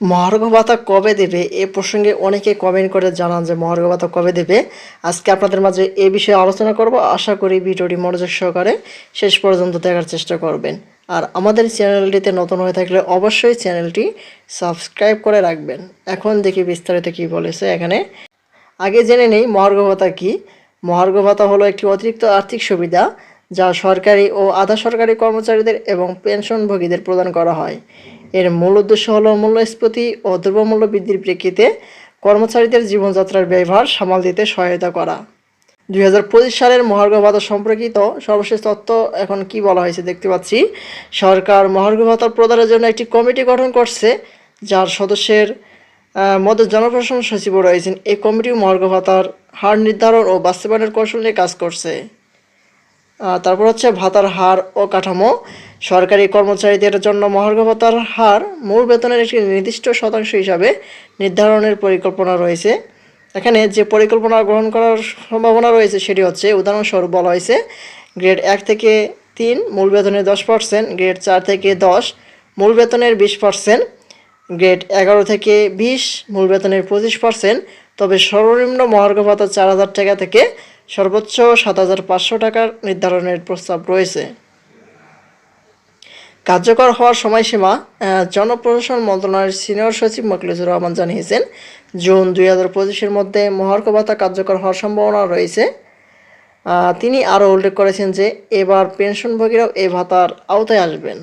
মহার্ঘ ভাতা কবে দেবে? এ প্রসঙ্গে অনেকে কমেন্ট করে জানান যে মহার্ঘ ভাতা কবে দেবে। আজকে আপনাদের মাঝে এ বিষয়ে আলোচনা করব। আশা করি ভিডিওটি মনোযোগ সহকারে শেষ পর্যন্ত দেখার চেষ্টা করবেন। আর আমাদের চ্যানেলটিতে নতুন হয়ে থাকলে অবশ্যই চ্যানেলটি সাবস্ক্রাইব করে রাখবেন। এখন দেখি বিস্তারিত কী বলেছে এখানে। আগে জেনে নেই মহার্ঘ ভাতা কী। মহার্ঘ ভাতা হলো একটি অতিরিক্ত আর্থিক সুবিধা যা সরকারি ও আধা সরকারি কর্মচারীদের এবং পেনশনভোগীদের প্রদান করা হয়। এর মূল উদ্দেশ্য হলো মূল্যস্ফীতি ও দ্রব্যমূল্য বৃদ্ধির প্রেক্ষিতে কর্মচারীদের জীবনযাত্রার ব্যয়ভার সামাল দিতে সহায়তা করা। দুই হাজার পঁচিশ সালের মহার্ঘ ভাতা সম্পর্কিত সর্বশেষ তথ্য এখন কি বলা হয়েছে দেখতে পাচ্ছি। সরকার মহার্ঘ ভাতা প্রদানের জন্য একটি কমিটি গঠন করছে, যার সদস্যের মধ্যে জনপ্রশাসন সচিবও রয়েছেন। এই কমিটি মহার্ঘ ভাতার হার নির্ধারণ ও বাস্তবায়নের কৌশল নিয়ে কাজ করছে। তারপর হচ্ছে ভাতার হার ও কাঠামো। সরকারি কর্মচারীদের জন্য মহার্ঘ ভাতার হার মূল বেতনের একটি নির্দিষ্ট শতাংশ হিসাবে নির্ধারণের পরিকল্পনা রয়েছে। এখানে যে পরিকল্পনা গ্রহণ করার সম্ভাবনা রয়েছে সেটি হচ্ছে, উদাহরণস্বরূপ বলা হয়েছে, গ্রেড এক থেকে তিন, মূল বেতনের দশ পার্সেন্ট, গ্রেড চার থেকে দশ, মূল বেতনের বিশ পার্সেন্ট, গ্রেড এগারো থেকে বিশ, মূল বেতনের পঁচিশ পার্সেন্ট, তবে সর্বনিম্ন মহার্ঘ ভাতা চার হাজার টাকা থেকে সর্বোচ্চ সাত হাজার পাঁচশো টাকার নির্ধারণের প্রস্তাব রয়েছে। কার্যকর হওয়ার সময়সীমা জনপ্রশাসন মন্ত্রণালয়ের সিনিয়র সচিব মকলিজুর রহমান জানিয়েছেন, জুন দুই হাজার পঁচিশের মধ্যে মহার্ঘ ভাতা কার্যকর হওয়ার সম্ভাবনা রয়েছে। তিনি আরও উল্লেখ করেছেন যে, এবার পেনশনভোগীরাও এ ভাতার আওতায় আসবেন।